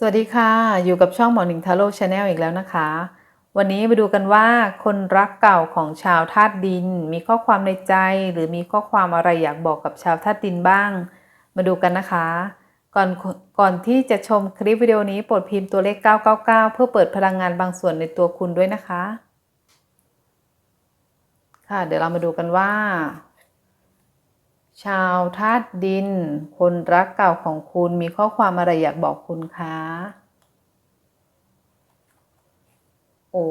สวัสดีค่ะ อยู่กับช่องหมอหนิงทาโร่ชาแนลอีกแล้วนะคะ วันนี้มาดูกันว่าคนรักเก่าของชาวธาตุดิน มีข้อความในใจ หรือมีข้อความอะไรอยากบอกกับชาวธาตุดินบ้าง มาดูกันนะคะ ก่อนก่อนที่จะชมคลิปวิดีโอนี้โปรดพิมพ์ตัวเลข 999 เพื่อเปิดพลังงานบางส่วนในตัวคุณด้วยนะคะ ค่ะ เดี๋ยวเรามาดูกันว่า ชาวธาตุดิน คนรักเก่าของคุณมีข้อความอะไรอยากบอกคุณคะโอ้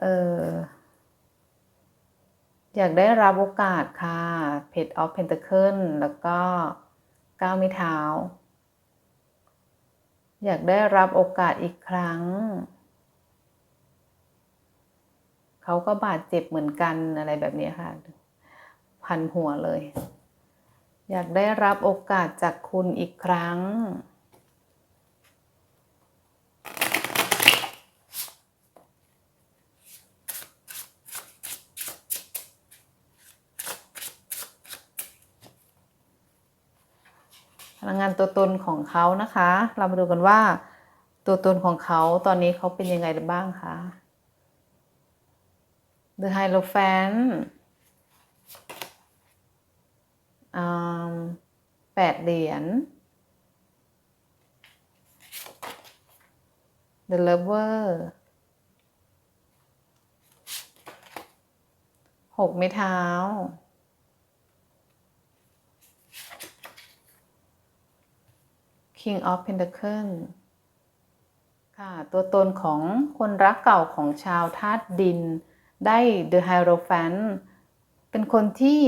เอออยากได้รับโอกาสค่ะเพจออฟเพนตเคิลแล้วก็ก้าวม่เท้า อยากได้รับโอกาสอีกครั้ง เขาก็บาดเจ็บเหมือนกันอะไรแบบนี้ค่ะ พันหัวเลย อยากได้รับโอกาสจากคุณอีกครั้ง พลังงานตัวตนของเขานะคะ เรามาดูกันว่า ตัวตนของเขาตอนนี้เขาเป็นยังไงบ้างคะ The Hierophant แปดเหรียญ The Lover หกไม้เท้า King of Pentacle ค่ะ ตัวตนของคนรักเก่าของชาวธาตุดิน ได้ The Hierophant เป็นคนที่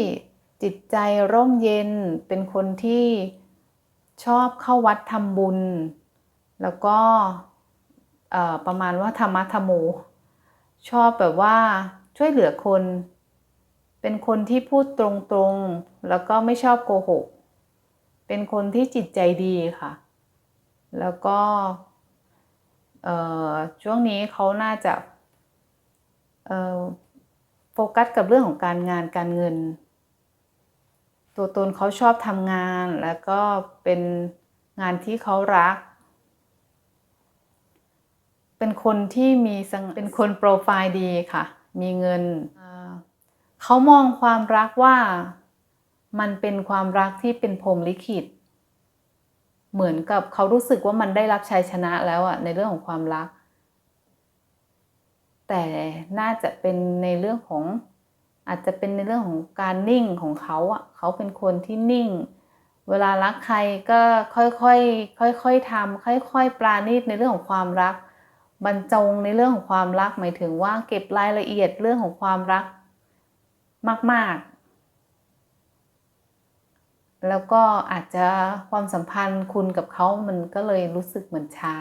จิตใจร่มเย็นเป็นคนที่ชอบเข้าวัดทำบุญ แล้วก็ประมาณว่าธรรมะธรรมโมชอบแบบว่าช่วยเหลือคน เป็นคนที่พูดตรงๆ แล้วก็ไม่ชอบโกหก เป็นคนที่จิตใจดีค่ะ แล้วก็ช่วงนี้เขาน่าจะโฟกัสกับเรื่องของการงานการเงิน ตัวตนเขาชอบทำงาน แล้วก็เป็นงานที่เขารัก เป็นคนที่มีเป็นคนโปรไฟล์ดีค่ะ มีเงิน เขามองความรักว่ามันเป็นความรักที่เป็นพรมลิขิต เหมือนกับเขารู้สึกว่ามันได้รับชัยชนะแล้วอะในเรื่องของความรัก แต่น่าจะเป็นในเรื่องของ อาจจะเป็นในเรื่องของการนิ่งของเขาอะเขาเป็นคนที่นิ่ง เวลารักใครก็ค่อยๆค่อยๆทำค่อย ๆ ปราณีตในเรื่องของความรัก บรรจงในเรื่องของความรักหมายถึงว่าเก็บรายละเอียดเรื่องของความรักมาก ๆแล้วก็อาจจะความสัมพันธ์คุณกับเขามันก็เลยรู้สึกเหมือนช้า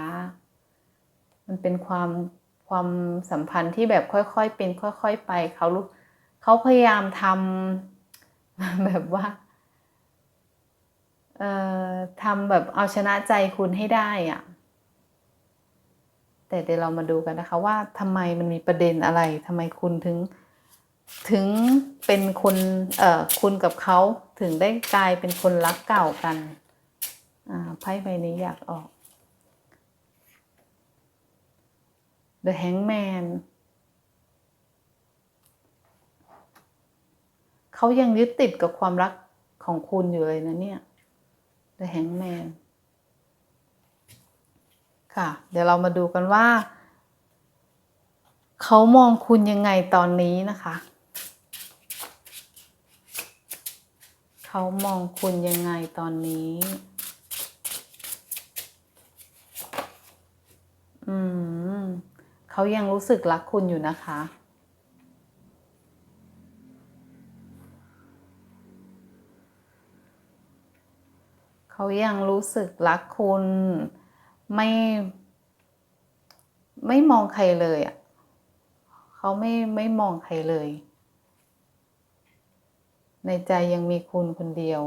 มันเป็นความความสัมพันธ์ที่แบบค่อยๆเป็นค่อย ๆ ไปเขารู้ เขาพยายามทำแบบว่าเอ่อทำแบบเอาชนะใจคุณให้ได้อะแต่เดี๋ยวเรามาดูกันนะคะว่าทำไมมันมีประเด็นอะไรทำไมคุณถึงถึงเป็นคนเอ่อคุณกับเขาถึงได้กลายเป็นคนรักเก่ากันอ่าไพ่ใบนี้อยากออก The Hangman เขายังยึดติดกับความรักของคุณอยู่เลยนะเนี่ย The Hangman ค่ะ เดี๋ยวเรามาดูกันว่า เขามองคุณยังไงตอนนี้นะคะ เขามองคุณยังไงตอนนี้ อืม เขายังรู้สึกรักคุณอยู่นะคะ เขายังรู้สึกรักคุณไม่ ไม่มองใครเลยอะเขาไม่ไม่มองใครเลย ในใจยังมีคุณคนเดียว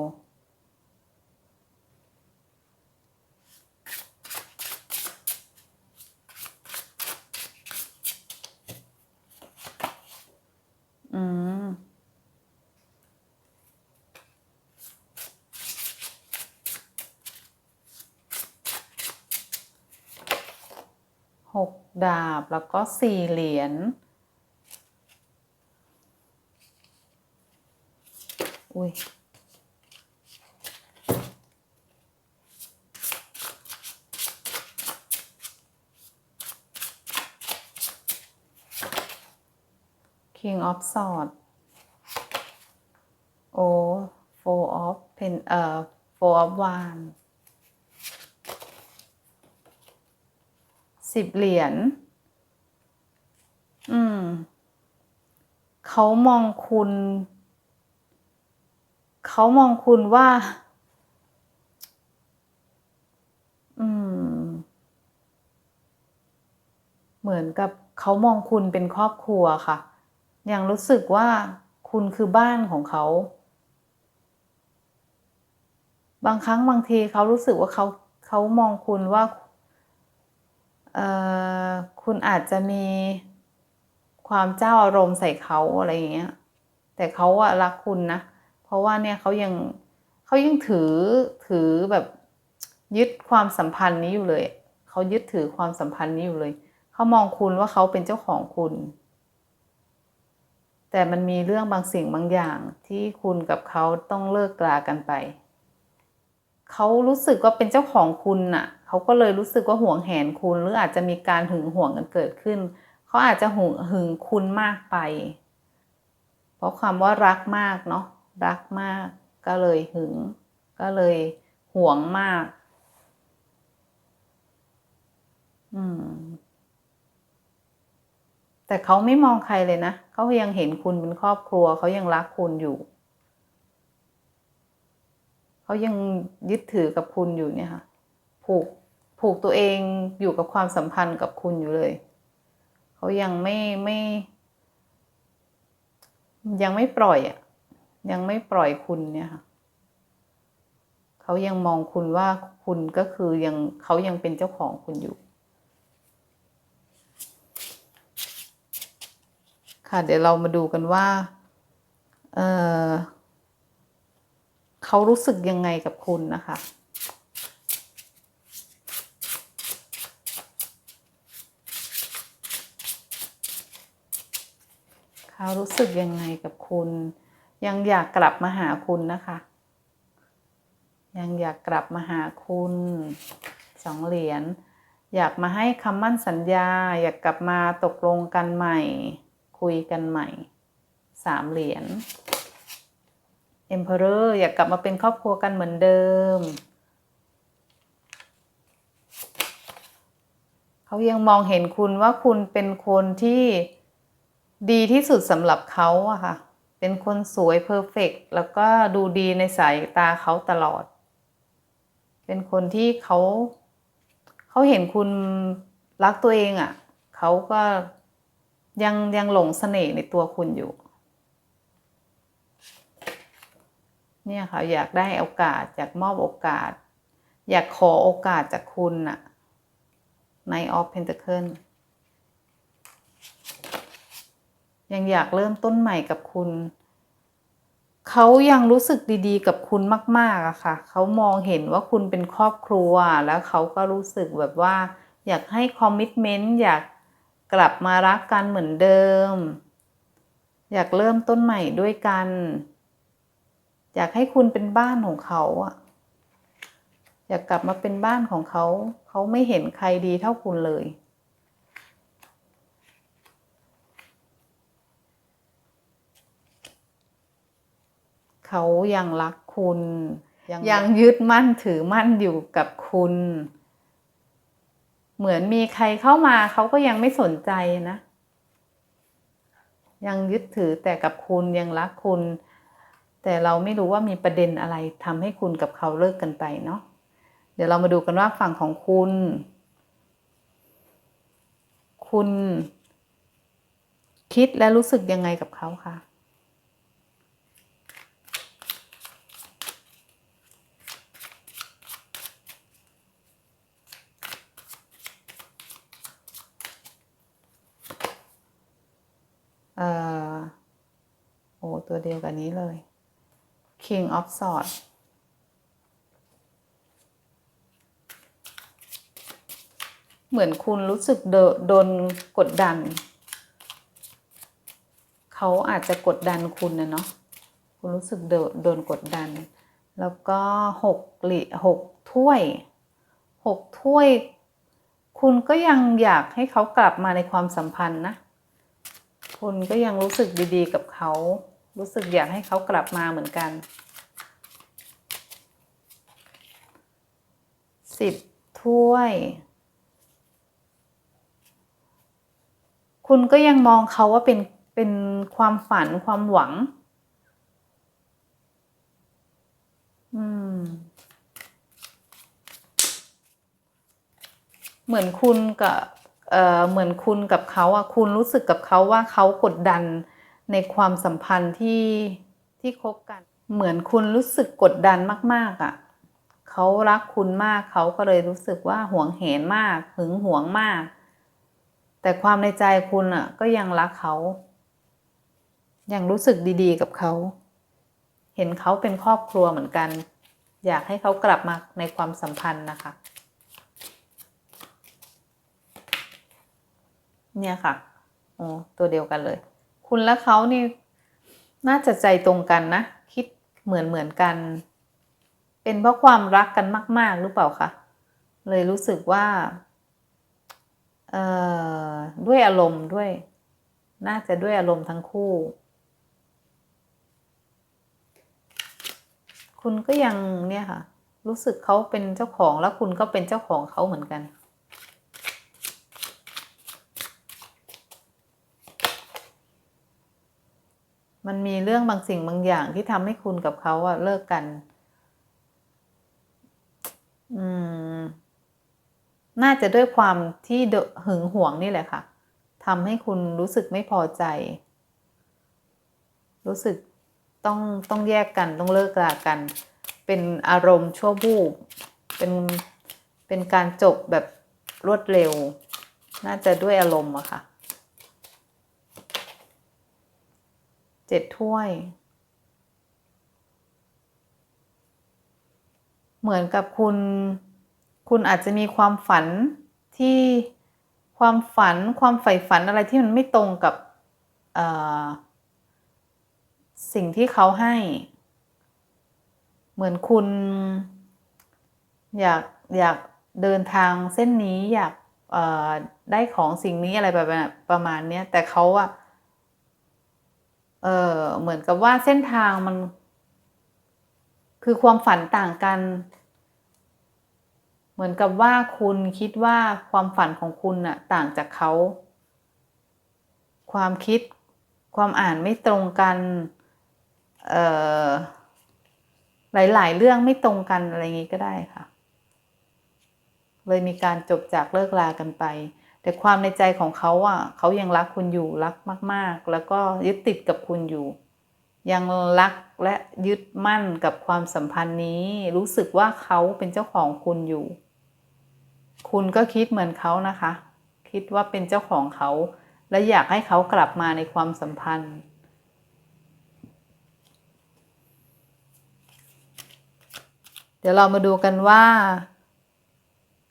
6 ดาบแล้วก็ 4 เหรียญอุ้ยคิงออฟสอดโอ้ four of pen เอ่อโฟออฟวัน สิบเหรียญ อืม เขามองคุณ เขามองคุณว่า อืม เหมือนกับเขามองคุณเป็นครอบครัวค่ะ ยังรู้สึกว่าคุณคือบ้านของเขา บางครั้งบางทีเขารู้สึกว่าเขาเขามองคุณว่า คุณอาจจะมีความเจ้าอารมณ์ใส่เขาอะไรอย่างเงี้ย แต่เขาอะรักคุณนะ เพราะว่าเนี่ยเขายังเขายังถือถือแบบยึดความสัมพันธ์นี้อยู่เลย เขายึดถือความสัมพันธ์นี้อยู่เลย เขามองคุณว่าเขาเป็นเจ้าของคุณ แต่มันมีเรื่องบางสิ่งบางอย่างที่คุณกับเขาต้องเลิกลากันไป เขารู้สึกว่าเป็นเจ้าของคุณน่ะ เขาก็เลยรู้สึกว่าห่วงแหนคุณ หรืออาจจะมีการหึงหวงกันเกิดขึ้น เขาอาจจะหึงหึงคุณมากไป เพราะความว่ารักมากเนาะรักมาก ก็เลยหึง ก็เลยห่วงมาก อืม แต่เขาไม่มองใครเลยนะเขายังเห็นคุณเป็นครอบครัวเขายังรักคุณอยู่เขายังยึดถือกับคุณอยู่เนี่ยค่ะ ผูก ผูกตัวเองอยู่กับความสัมพันธ์กับคุณอยู่เลย เขายังไม่ไม่ ยังไม่ปล่อยอะ ยังไม่ปล่อยคุณเนี่ยค่ะเขายังมองคุณว่าคุณก็คือยังเขายังเป็นเจ้าของคุณอยู่ ค่ะ เดี๋ยวเรามาดูกันว่า เออเขารู้สึกยังไงกับคุณนะคะ เขารู้สึกยังไงกับคุณ ยังอยากกลับมาหาคุณนะคะ ยังอยากกลับมาหาคุณสองเหรียญอยากมาให้คำมั่นสัญญา อยากกลับมาตกลงกันใหม่ คุยกันใหม่สามเหรียญ Emperor อยากกลับมาเป็นครอบครัวกันเหมือนเดิม เขายังมองเห็นคุณว่าคุณเป็นคนที่ ดีที่สุดสำหรับเขาอะค่ะ เป็นคนสวยเพอร์เฟกแล้วก็ดูดีในสายตาเขาตลอด เป็นคนที่เขาเขาเห็นคุณรักตัวเองอะเขาก็ยังยังหลงเสน่ห์ในตัวคุณอยู่ เนี่ยค่ะอยากได้โอกาส อยากมอบโอกาส อยากขอโอกาสจากคุณน่ะในออฟเพน t เคิล ยังอยากเริ่มต้นใหม่กับคุณ เขายังรู้สึกดีๆ กับคุณมากๆอะค่ะ เขามองเห็นว่าคุณเป็นครอบครัว แล้วเขาก็รู้สึกแบบว่า อยากให้คอมมิชเมนต์อยากกลับมารักกันเหมือนเดิม อยากเริ่มต้นใหม่ด้วยกัน อยากให้คุณเป็นบ้านของเขาอะอยากกลับมาเป็นบ้านของเขา เขาไม่เห็นใครดีเท่าคุณเลย เขายังรักคุณ ยังยึดมั่นถือมั่นอยู่กับคุณ เหมือนมีใครเข้ามาเขาก็ยังไม่สนใจนะ ยังยึดถือแต่กับคุณยังรักคุณ แต่เราไม่รู้ว่ามีประเด็นอะไรทำให้คุณกับเขาเลิกกันไปเนาะเดี๋ยวเรามาดูกันว่าฝั่งของคุณ คุณ คิดและรู้สึกยังไงกับเขาคะเอ่อโอ้ตัวเดียวกันนี้เลย King of Swords เหมือนคุณรู้สึกโดโดนกดดัน เขาอาจจะกดดันคุณนะเนาะคุณรู้สึกโดโดนกดดัน แล้วก็หกหลีหกถ้วยหกถ้วย คุณก็ยังอยากให้เขากลับมาในความสัมพันธ์นะ คุณก็ยังรู้สึกดีๆ กับเขา รู้สึกอยากให้เขากลับมาเหมือนกันสิบถ้วย คุณก็ยังมองเขาว่าเป็นเป็นความฝันความหวัง อืม เหมือนคุณกับ เหมือนคุณกับเขาอะคุณรู้สึกกับเขาว่าเขากดดันในความสัมพันธ์ที่ที่คบกัน เหมือนคุณรู้สึกกดดันมาก ๆอะเขารักคุณมากเขาก็เลยรู้สึกว่าหวงแหนมากหึงหวงมาก แต่ความในใจคุณอะก็ยังรักเขายังรู้สึกดีๆ กับเขา เห็นเขาเป็นครอบครัวเหมือนกัน อยากให้เขากลับมาในความสัมพันธ์นะคะ เนี่ยค่ะโอ้ตัวเดียวกันเลย คุณและเขานี่น่าจะใจตรงกันนะ คิดเหมือนเหมือนกัน เป็นเพราะความรักกันมาก ๆ หรือเปล่าคะเลยรู้สึกว่าเอ่อด้วยอารมณ์ด้วย น่าจะด้วยอารมณ์ทั้งคู่ คุณก็ยังเนี่ยค่ะ รู้สึกเขาเป็นเจ้าของแล้วคุณก็เป็นเจ้าของเขาเหมือนกัน มันมีเรื่องบางสิ่งบางอย่างที่ทำให้คุณกับเขาอะเลิกกัน อืม น่าจะด้วยความที่หึงหวงนี่แหละค่ะทำให้คุณรู้สึกไม่พอใจ รู้สึกต้องต้องแยกกันต้องเลิกรากัน เป็นอารมณ์ชั่ววูบเป็นเป็นการจบแบบรวดเร็ว น่าจะด้วยอารมณ์อะค่ะ เจ็ดถ้วย เหมือนกับคุณ คุณอาจจะมีความฝันที่ความฝันความใฝ่ฝันอะไรที่มันไม่ตรงกับสิ่งที่เขาให้ เหมือนคุณ อยากอยากเดินทางเส้นนี้อยากได้ของสิ่งนี้อะไรแบบประมาณนี้แต่เขาอะ เออเหมือนกับว่าเส้นทางมัน คือความฝันต่างกัน เหมือนกับว่าคุณคิดว่าความฝันของคุณน่ะ ต่างจากเขา ความคิดความอ่านไม่ตรงกันเอ่อหลาย ๆ เรื่องไม่ตรงกันอะไรอย่างงี้ก็ได้ค่ะ เลยมีการจบจากเลิกลากันไป แต่ความในใจของเขาอะเขายังรักคุณอยู่รักมาก ๆ แล้วก็ยึดติดกับคุณอยู่ ยังรักและยึดมั่นกับความสัมพันธ์นี้ รู้สึกว่าเขาเป็นเจ้าของคุณอยู่ คุณก็คิดเหมือนเขานะคะ คิดว่าเป็นเจ้าของเขา และอยากให้เขากลับมาในความสัมพันธ์เดี๋ยวเรามาดูกันว่า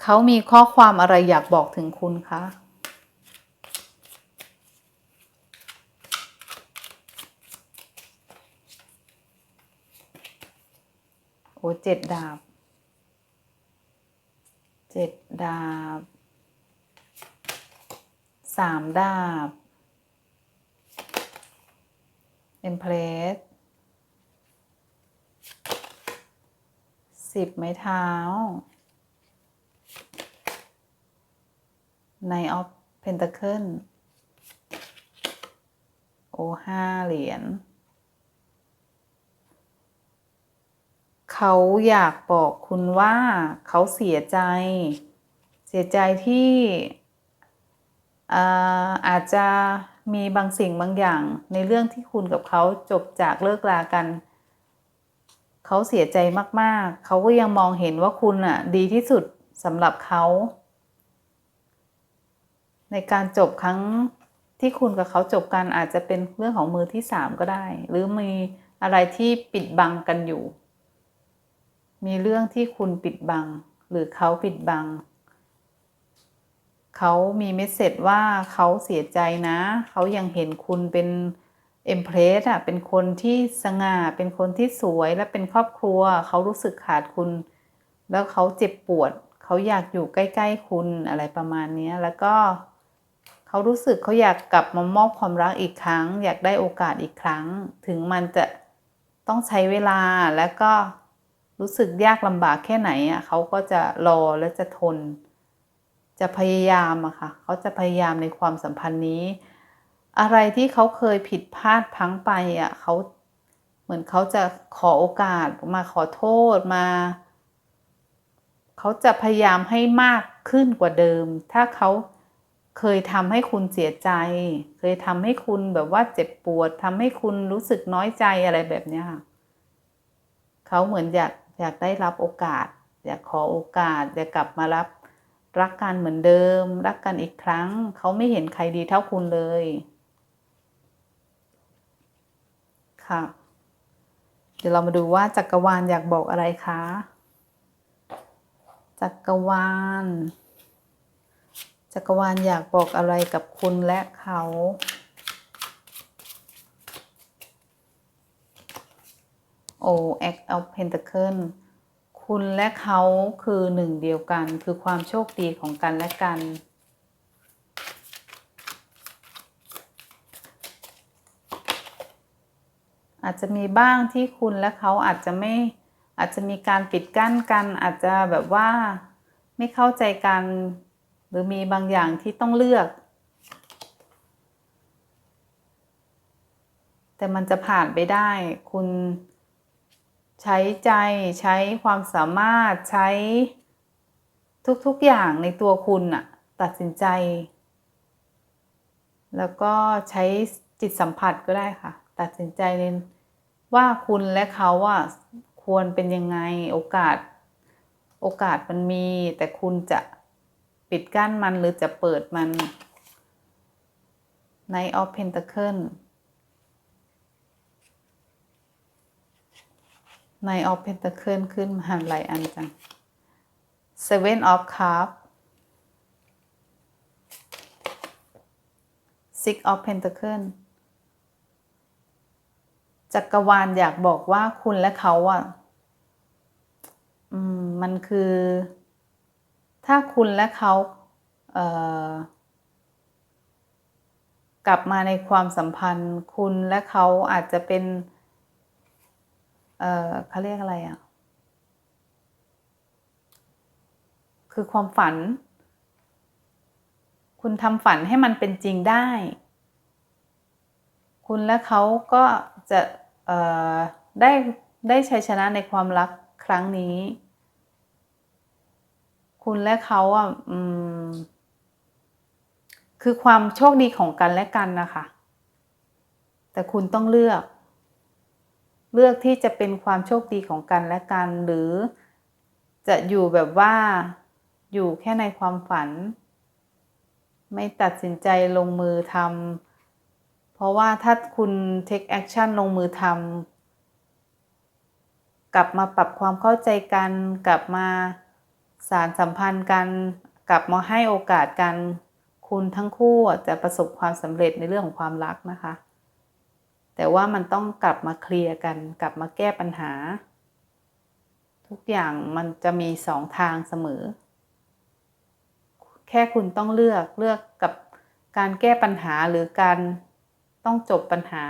เขามีข้อความอะไรอยากบอกถึงคุณคะโอ้เจ็ดดาบ เจ็ดดาบ สามดาบ เอ็มเพลสสิบไม้เท้า ในออฟเพนต a เคิลโอห้าเหรียญเขาอยากบอกคุณว่าเขาเสียใจ เสียใจที่อ่าอาจจะมีบางสิ่งบางอย่าง ในเรื่องที่คุณกับเขาจบจากเลิกลากัน เขาเสียใจมากๆ เขาก็ยังมองเห็นว่าคุณอะ ดีที่สุดสำหรับเขา ในการจบครั้งที่คุณกับเขาจบกันอาจจะเป็นเรื่องของมือที่สามก็ได้ หรือมีอะไรที่ปิดบังกันอยู่ มีเรื่องที่คุณปิดบัง หรือเขาปิดบัง เขามีเมสเซจว่าเขาเสียใจนะ เขายังเห็นคุณเป็นเอ็มเพรสอะเป็นคนที่สง่าเป็นคนที่สวยและเป็นครอบครัว เขารู้สึกขาดคุณ แล้วเขาเจ็บปวด เขาอยากอยู่ใกล้ ๆ คุณอะไรประมาณนี้แล้วก็ เขารู้สึกเขาอยากกลับมามอบความรักอีกครั้ง อยากได้โอกาสอีกครั้ง ถึงมันจะต้องใช้เวลาแล้วก็รู้สึกยากลำบากแค่ไหนอะเขาก็จะรอและจะทน จะพยายามอะค่ะเขาจะพยายามในความสัมพันธ์นี้ อะไรที่เขาเคยผิดพลาดพังไปอะเขาเหมือนเขาจะขอโอกาสมาขอโทษมาเขาจะพยายามให้มากขึ้นกว่าเดิม ถ้าเขา เคยทำให้คุณเสียใจ เคยทำให้คุณแบบว่าเจ็บปวดทำให้คุณรู้สึกน้อยใจอะไรแบบนี้ค่ะเขาเหมือนอยากอยากได้รับโอกาส อยากขอโอกาส อยากกลับมารับรักกันเหมือนเดิม รักกันอีกครั้ง เขาไม่เห็นใครดีเท่าคุณเลย ค่ะ เดี๋ยวเรามาดูว่าจักรวาลอยากบอกอะไรคะจักรวาล จักรวาลอยากบอกอะไรกับคุณและเขา โอ้ Act of Pentacle คุณและเขาคือหนึ่งเดียวกัน คือความโชคดีของกันและกัน อาจจะมีบ้างที่คุณและเขาอาจจะไม่อาจจะมีการปิดกั้นกัน อาจจะแบบว่าไม่เข้าใจกัน หรือมีบางอย่างที่ต้องเลือก แต่มันจะผ่านไปได้ คุณใช้ใจใช้ความสามารถใช้ทุกๆอย่างในตัวคุณอะตัดสินใจ แล้วก็ใช้จิตสัมผัสก็ได้ค่ะ ตัดสินใจในว่าคุณและเขาอะควรเป็นยังไงโอกาส โอกาสมันมีแต่คุณจะ ปิดกั้นมันหรือจะเปิดมัน Knight of Pentacle Knight of Pentacle ขึ้นมาหลายอันจัง Seven of Cups Six of Pentacle จักรวาลอยากบอกว่าคุณและเขาอะ อืม มันคือ ถ้าคุณและเขาเกลับมาในความสัมพันธ์ คุณและเขาอาจจะเป็น เออเขาเรียกอะไรอะ คือความฝัน คุณทำฝันให้มันเป็นจริงได้ คุณและเขาก็จะได้ได้ชัยชนะในความรักครั้งนี้ คุณและเขาอะคือความโชคดีของกันและกันนะคะ แต่คุณต้องเลือก เลือกที่จะเป็นความโชคดีของกันและกัน หรือจะอยู่แบบว่าอยู่แค่ในความฝัน ไม่ตัดสินใจลงมือทำเพราะว่าถ้าคุณ take action ลงมือทำกลับมาปรับความเข้าใจกันกลับมา สารสัมพันธ์กันกลับมาให้โอกาสกันคุณทั้งคู่จะประสบความสำเร็จในเรื่องของความรักนะคะ แต่ว่ามันต้องกลับมาเคลียร์กัน กลับมาแก้ปัญหา ทุกอย่างมันจะมีสองทางเสมอ แค่คุณต้องเลือกเลือกกับการแก้ปัญหาหรือการต้องจบปัญหา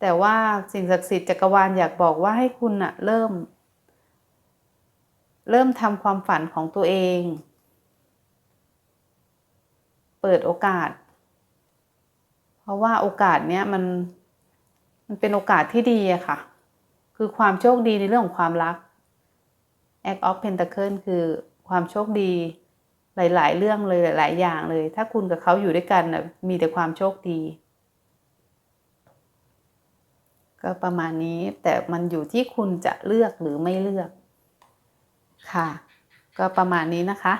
แต่ว่าสิ่งศักดิ์สิทธิ์จักรวาลอยากบอกว่าให้คุณอะเริ่ม เริ่มทำความฝันของตัวเอง เปิดโอกาส เพราะว่าโอกาสเนี้ยมันมันเป็นโอกาสที่ดีอะค่ะ คือความโชคดีในเรื่องของความรัก Act of Pentacle คือความโชคดีหลาย ๆ เรื่องเลยหลาย ๆ อย่างเลย ถ้าคุณกับเขาอยู่ด้วยกันนะมีแต่ความโชคดี ก็ประมาณนี้แต่มันอยู่ที่คุณจะเลือกหรือไม่เลือก ค่ะ ก็ประมาณนี้นะคะ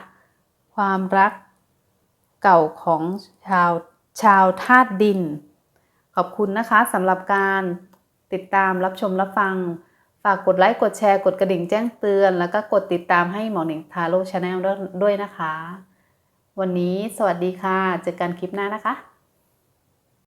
ความรักเก่าของชาวชาวธาตุดิน ขอบคุณนะคะสำหรับการติดตามรับชมรับฟัง ฝากกดไลค์ กดแชร์ กดกระดิ่งแจ้งเตือน แล้วก็กดติดตามให้หมอหนิงทาโร่ชาแนลด้วยนะคะ วันนี้สวัสดีค่ะ เจอกันคลิปหน้านะคะ